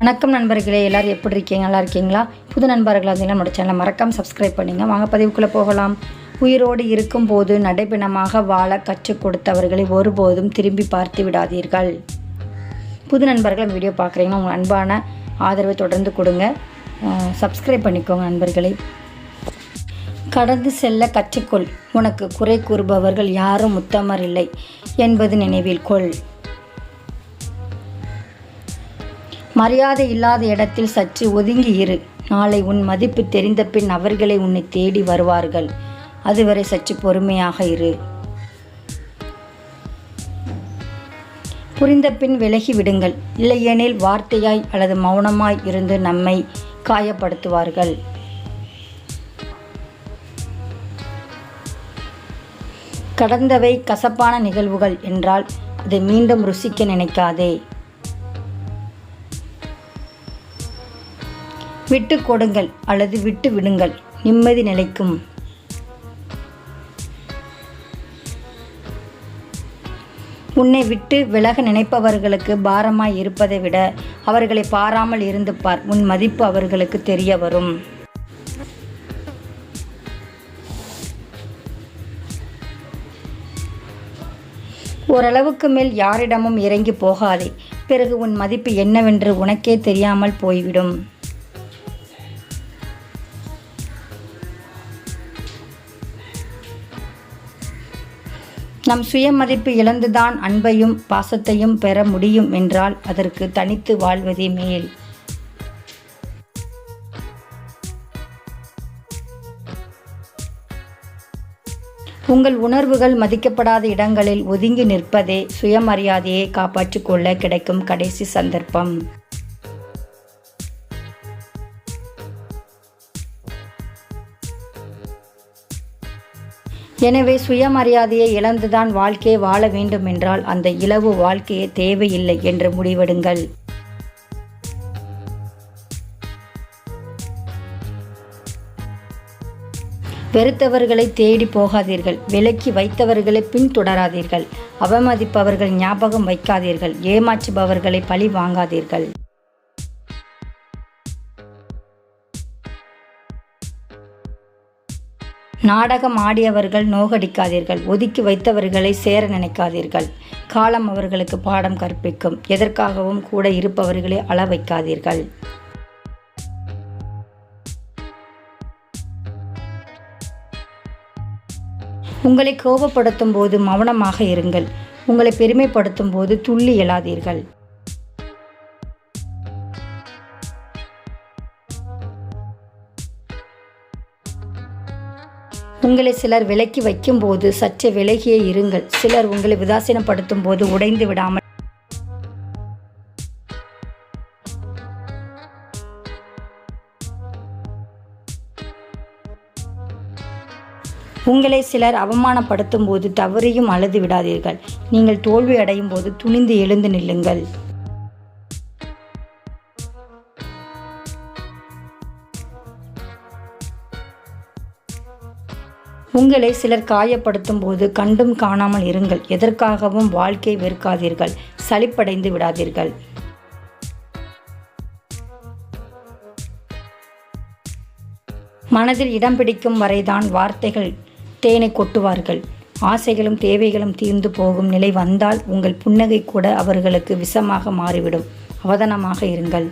வணக்கம் நண்பர்களே எல்லாரும் எப்படி இருக்கீங்க? நல்லா இருக்கீங்களா? புது நண்பர்களாக இருந்தீங்கன்னா நம்மளோட சேனலை மறக்காமல் சப்ஸ்கிரைப் பண்ணுங்க. வாங்க பதிவுக்குள்ளே போகலாம். உயிரோடு இருக்கும்போது நடைபெணமாக வாழ கற்றுக் கொடுத்தவர்களை ஒருபோதும் திரும்பி பார்த்து விடாதீர்கள். புது நண்பர்கள் வீடியோ பார்க்குறீங்கன்னா உங்கள் அன்பான ஆதரவை தொடர்ந்து கொடுங்க. சப்ஸ்கிரைப் பண்ணிக்கோங்க நண்பர்களை. கடந்து செல்ல கற்றுக்கொள். உனக்கு குறை கூறுபவர்கள் யாரும் உத்தமர் இல்லை என்பது நினைவில் கொள். மரியாதை இல்லாத இடத்தில் சற்று ஒதுங்கி இரு. நாளை உன் மதிப்பு தெரிந்த பின் அவர்களை உன்னை தேடி வருவார்கள். அதுவரை சற்று பொறுமையாக இரு. புரிந்த பின் விலகி விடுங்கள். இல்லையெனில் வார்த்தையாய் அல்லது மௌனமாய் இருந்து நம்மை காயப்படுத்துவார்கள். கடந்தவை கசப்பான நிகழ்வுகள் என்றால் அதை மீண்டும் ருசிக்க நினைக்காதே. விட்டு கொடுங்கள் அல்லது விட்டு விடுங்கள். நிம்மதி நிலைக்கும். உன்னை விட்டு விலக நினைப்பவர்களுக்கு பாரமாய் இருப்பதை விட அவர்களை பாராமல் இருந்து பார். உன் மதிப்பு அவர்களுக்கு தெரிய வரும். ஓரளவுக்கு மேல் யாரிடமும் இறங்கி போகாதே. பிறகு உன் மதிப்பு என்னவென்று உனக்கே தெரியாமல் போய்விடும். நம் சுயமதிப்பு இழந்துதான் அன்பையும் பாசத்தையும் பெற முடியும் என்றால் அதற்கு தனித்து வாழ்வதே மேல். உங்கள் உணர்வுகள் மதிக்கப்படாத இடங்களில் ஒதுங்கி நிற்பதே சுயமரியாதையை காப்பாற்றிக்கொள்ள கிடைக்கும் கடைசி சந்தர்ப்பம். எனவே சுயமரியாதையை இழந்துதான் வாழ்க்கையை வாழ வேண்டும் என்றால் அந்த இலவு வாழ்க்கையே தேவையில்லை என்று முடிவெடுங்கள். வெறுத்தவர்களை தேடி போகாதீர்கள். விலக்கி வைத்தவர்களை பின்தொடராதீர்கள். அவமதிப்பவர்கள் ஞாபகம் வைக்காதீர்கள். ஏமாற்றுபவர்களை பழி வாங்காதீர்கள். நாடகம் ஆடியவர்கள் நோகடிக்காதீர்கள். ஒதுக்கி வைத்தவர்களை சேர நினைக்காதீர்கள். காலம் அவர்களுக்கு பாடம் கற்பிக்கும். எதற்காகவும் கூட இருப்பவர்களை அள வைக்காதீர்கள். உங்களை கோபப்படுத்தும் போது மௌனமாக இருங்கள். உங்களை பெருமைப்படுத்தும் போது துள்ளி எழாதீர்கள். உங்களை சிலர் விலக்கி வைக்கும்போது சற்றே விலகியே இருங்கள். சிலர் உங்களை உதாசீனப்படுத்தும் போது உடைந்து விடாமல். உங்களை சிலர் அவமானப்படுத்தும் போது தவறியும் அழுது விடாதீர்கள். நீங்கள் தோல்வி அடையும் போது துணிந்து எழுந்து நில்லுங்கள். உங்களை சிலர் காயப்படுத்தும் போது கண்டும் காணாமல் இருங்கள். எதற்காகவும் வாழ்க்கை வெறுக்காதீர்கள். சலிப்படைந்து விடாதீர்கள். மனதில் இடம் பிடிக்கும் வரைதான் வார்த்தைகள் தேனை கொட்டுவார்கள். ஆசைகளும் தேவைகளும் தீர்ந்து போகும் நிலை வந்தால் உங்கள் புன்னகை கூட அவர்களுக்கு விஷமாக மாறிவிடும். அவதானமாக இருங்கள்.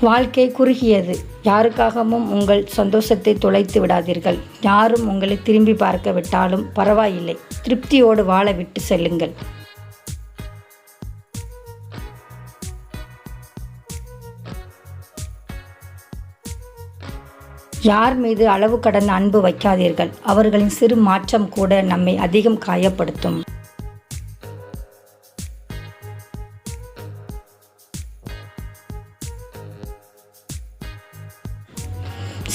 வாழ்க்கை குறுகியது. யாருக்காகவும் உங்கள் சந்தோஷத்தை தொலைத்து விடாதீர்கள். யாரும் உங்களை திரும்பி பார்க்க விட்டாலும் பரவாயில்லை. திருப்தியோடு வாழ விட்டு செல்லுங்கள். யார் மீது அளவு கடந்த அன்பு வைக்காதீர்கள். அவர்களின் சிறு மாற்றம் கூட நம்மை அதிகம் காயப்படுத்தும்.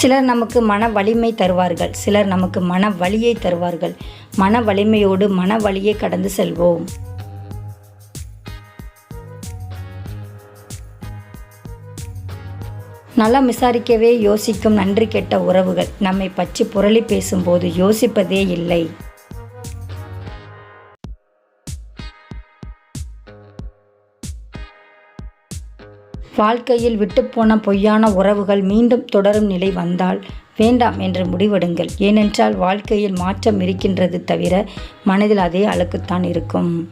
சிலர் நமக்கு மன வலிமை தருவார்கள். சிலர் நமக்கு மன வலியை தருவார்கள். மன வலிமையோடு மன வலியை கடந்து செல்வோம். நல்லா விசாரிக்கவே யோசிக்கும் நன்றி கெட்ட உறவுகள். நம்மை பற்றி புரளி பேசும்போது யோசிப்பதே இல்லை. வாழ்க்கையில் விட்டுப்போன பொய்யான உறவுகள் மீண்டும் தொடரும் நிலை வந்தால் வேண்டாம் என்று முடிவெடுங்கள். ஏனென்றால் வாழ்க்கையில் மாற்றம் இருக்கின்றது தவிர மனதில் அதே அழுக்குத்தான் இருக்கும்.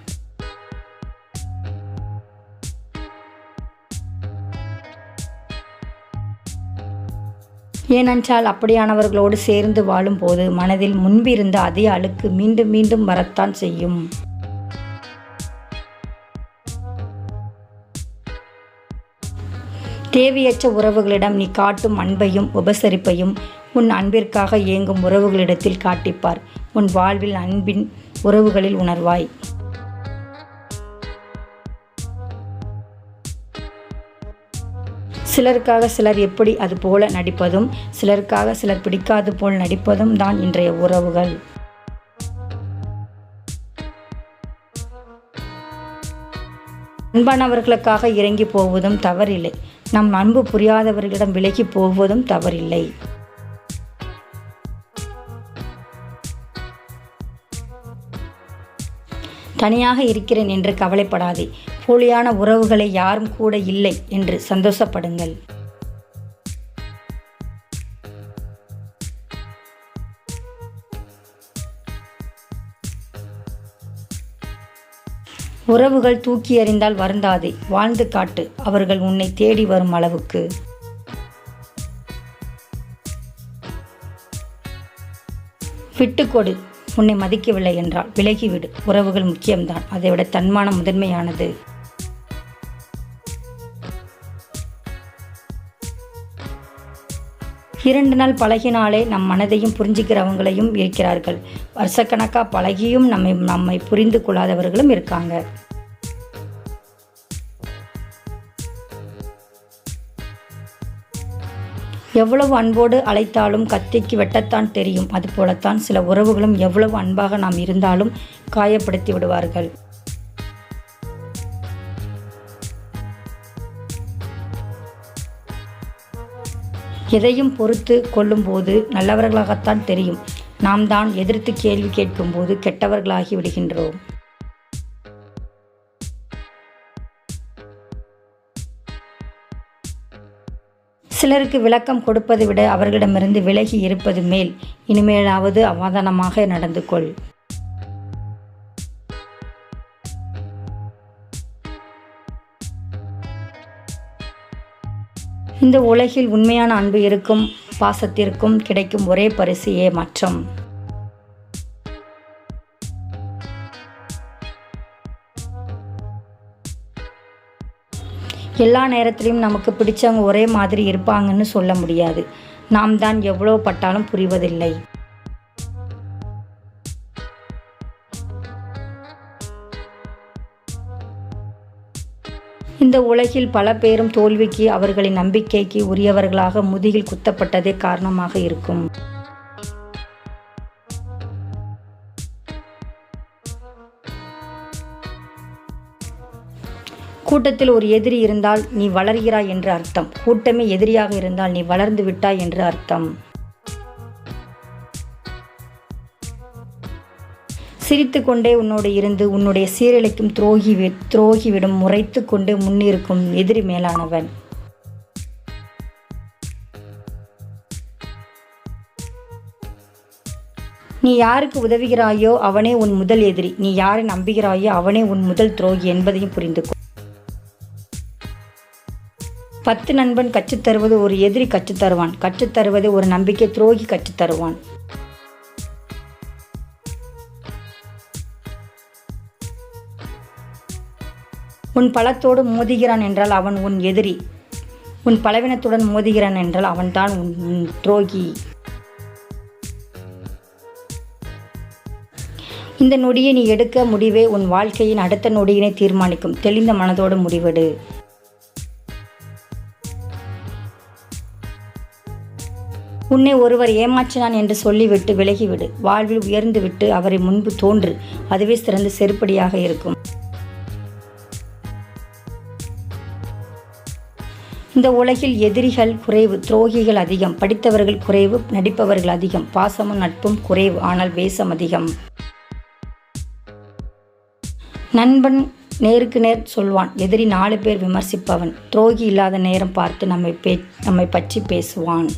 ஏனென்றால் அப்படியானவர்களோடு சேர்ந்து வாழும்போது மனதில் முன்பிருந்த அதே அழுக்கு மீண்டும் மீண்டும் வரத்தான் செய்யும். தேவையற்ற உறவுகளிடம் நீ காட்டும் அன்பையும் உபசரிப்பையும் உன் அன்பிற்காக இயங்கும் உறவுகளிடத்தில் காட்டிப்பார். உன் வாழ்வில் அன்பின் உறவுகளில் உணர்வாய். சிலருக்காக சிலர் எப்படி அது போல நடிப்பதும் சிலருக்காக சிலர் பிடிக்காது போல் நடிப்பதும் தான் இன்றைய உறவுகள். அன்பானவர்களுக்காக இறங்கி போவதும் தவறில்லை. நம் அன்பு புரியாதவர்களிடம் விலகி போவதும் தவறில்லை. தனியாக இருக்கிறேன் என்று கவலைப்படாதே. போலியான உறவுகளை யாரும் கூட இல்லை என்று சந்தோஷப்படுங்கள். உறவுகள் தூக்கி எறிந்தால் வருந்தாதே. வாழ்ந்து காட்டு. அவர்கள் உன்னை தேடி வரும் அளவுக்கு. விட்டுக்கொடு உன்னை மதிக்கவில்லை என்றால் விலகிவிடு. உறவுகள் முக்கியம்தான். அதைவிட தன்மானம் முதன்மையானது. இரண்டு நாள் பழகினாலே நம் மனதையும் புரிஞ்சுக்கிறவங்களையும் இருக்கிறார்கள். வருஷக்கணக்காக பழகியும் நம்மை நம்மை புரிந்து கொள்ளாதவர்களும் இருக்காங்க. எவ்வளவு அன்போடு அழைத்தாலும் கத்திக்கு வெட்டத்தான் தெரியும். அதுபோலத்தான் சில உறவுகளும் எவ்வளவு அன்பாக நாம் இருந்தாலும் காயப்படுத்தி விடுவார்கள். எதையும் பொறுத்து கொள்ளும்போது நல்லவர்களாகத்தான் தெரியும். நாம் தான் எதிர்த்து கேள்வி கேட்கும்போது கெட்டவர்களாகி விடுகின்றோம். சிலருக்கு விளக்கம் கொடுப்பதை விட அவர்களிடமிருந்து விலகி இருப்பது மேல். இனிமேலாவது அவாதானமாக நடந்து கொள் இந்த உலகில் உண்மையான அன்பு இருக்கும் பாசத்திற்கும் கிடைக்கும் ஒரே பரிசு ஏமாற்றம் எல்லா நேரத்திலையும் நமக்கு பிடிச்சவங்க ஒரே மாதிரி இருப்பாங்கன்னு சொல்ல முடியாது. நாம் தான் எவ்வளோ பட்டாலும் புரிவதில்லை. இந்த உலகில் பல பேரும் தோல்விக்கு அவர்களின் நம்பிக்கைக்கு உரியவர்களாக முதுகில் குத்தப்பட்டதே காரணமாக இருக்கும். கூட்டத்தில் ஒரு எதிரி இருந்தால் நீ வளர்கிறாய் என்று அர்த்தம். கூட்டமே எதிரியாக இருந்தால் நீ வளர்ந்து விட்டாய் என்று அர்த்தம். சிரித்து கொண்டே உன்னோடு இருந்து உன்னுடைய சீரழிக்கும் துரோகி துரோகிவிடும் முறைத்து கொண்டு முன்னிருக்கும் எதிரி மேலானவன். நீ யாருக்கு உதவுகிறாயோ அவனே உன் முதல் எதிரி. நீ யாரை நம்புகிறாயோ அவனே உன் முதல் துரோகி என்பதையும் புரிந்து கொள் பத்து நண்பன் கற்றுத்தருவது ஒரு எதிரி கற்றுத்தருவான். கற்றுத்தருவது ஒரு நம்பிக்கை துரோகி கற்றுத்தருவான். உன் பலத்தோடு மோதுகிறான் என்றால் அவன் உன் எதிரி. உன் பலவீனத்துடன் மோதுகிறான் என்றால் அவன்தான் உன் துரோகி. இந்த நொடியை நீ எடுக்க முடிவே உன் வாழ்க்கையின் அடுத்த நொடியினை தீர்மானிக்கும். தெளிந்த மனதோடு முடிவெடு. உன்னை ஒருவர் ஏமாற்றினான் என்று சொல்லிவிட்டு விலகிவிடு. வாழ்வில் உயர்ந்துவிட்டு அவரை முன்பு தோன்று அதுவே சிறந்த செருப்படியாக இருக்கும். இந்த உலகில் எதிரிகள் குறைவு துரோகிகள் அதிகம் படித்தவர்கள் குறைவு நடிப்பவர்கள் அதிகம் பாசமும் நட்பும் குறைவு ஆனால் வேசம் அதிகம். நண்பன் நேருக்கு நேர் சொல்வான் எதிரி நாலு பேர் விமர்சிப்பவன் துரோகி இல்லாத நேரம் பார்த்து நம்மை பே நம்மை பற்றி பேசுவான்.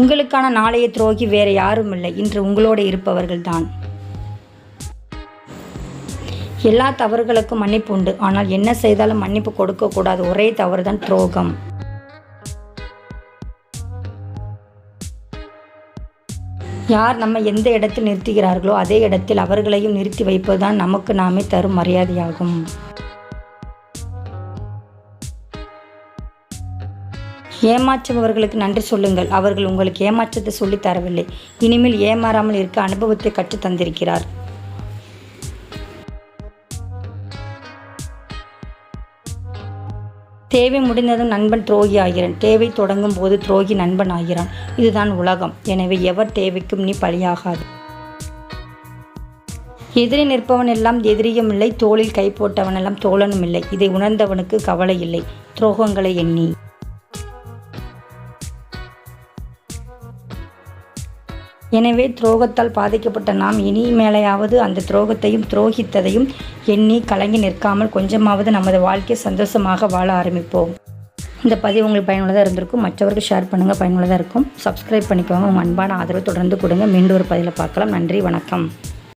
உங்களுக்கான நாளைய துரோகி வேற யாரும் இல்லை இன்று உங்களோடு இருப்பவர்கள்தான். எல்லா தவறுகளுக்கும் மன்னிப்பு உண்டு. ஆனால் என்ன செய்தாலும் மன்னிப்பு கொடுக்கக்கூடாது ஒரே தவறு தான் துரோகம். யார் நம்ம எந்த இடத்தில் நிறுத்துகிறார்களோ அதே இடத்தில் அவர்களையும் நிறுத்தி வைப்பதுதான் நமக்கு நாமே தரும் மரியாதையாகும். ஏமாற்றுபவர்களுக்கு நன்றி சொல்லுங்கள். அவர்கள் உங்களுக்கு ஏமாற்றத்தை சொல்லித் தரவில்லை. இனிமேல் ஏமாறாமல் இருக்க அனுபவத்தை கற்றுத் தந்திருக்கிறார். தேவை முடிந்ததும் நண்பன் துரோகி ஆகிறான். தேவை தொடங்கும் போது துரோகி நண்பன் ஆகிறான். இதுதான் உலகம். எனவே எவர் தேவைக்கும் நீ பலியாகாது எதிரி நிற்பவன் எல்லாம் எதிரியும் இல்லை. தோளில் கை போட்டவனெல்லாம் தோழனும் இல்லை. இதை உணர்ந்தவனுக்கு கவலை இல்லை. துரோகங்களை எண்ணி. எனவே துரோகத்தால் பாதிக்கப்பட்ட நாம் இனி மேலையாவது அந்த துரோகத்தையும் துரோகித்ததையும் எண்ணி கலங்கி நிற்காமல் கொஞ்சமாவது நமது வாழ்க்கை சந்தோஷமாக வாழ ஆரம்பிப்போம். இந்த பதிவு உங்களுக்கு பயனுள்ளதாக இருந்திருக்கும். மற்றவருக்கு ஷேர் பண்ணுங்கள் பயனுள்ளதாக இருக்கும். சப்ஸ்கிரைப் பண்ணிக்கோங்க. உங்கள் அன்பான ஆதரவு தொடர்ந்து கொடுங்க. மீண்டும் ஒரு பதிவில் பார்க்கலாம். நன்றி வணக்கம்.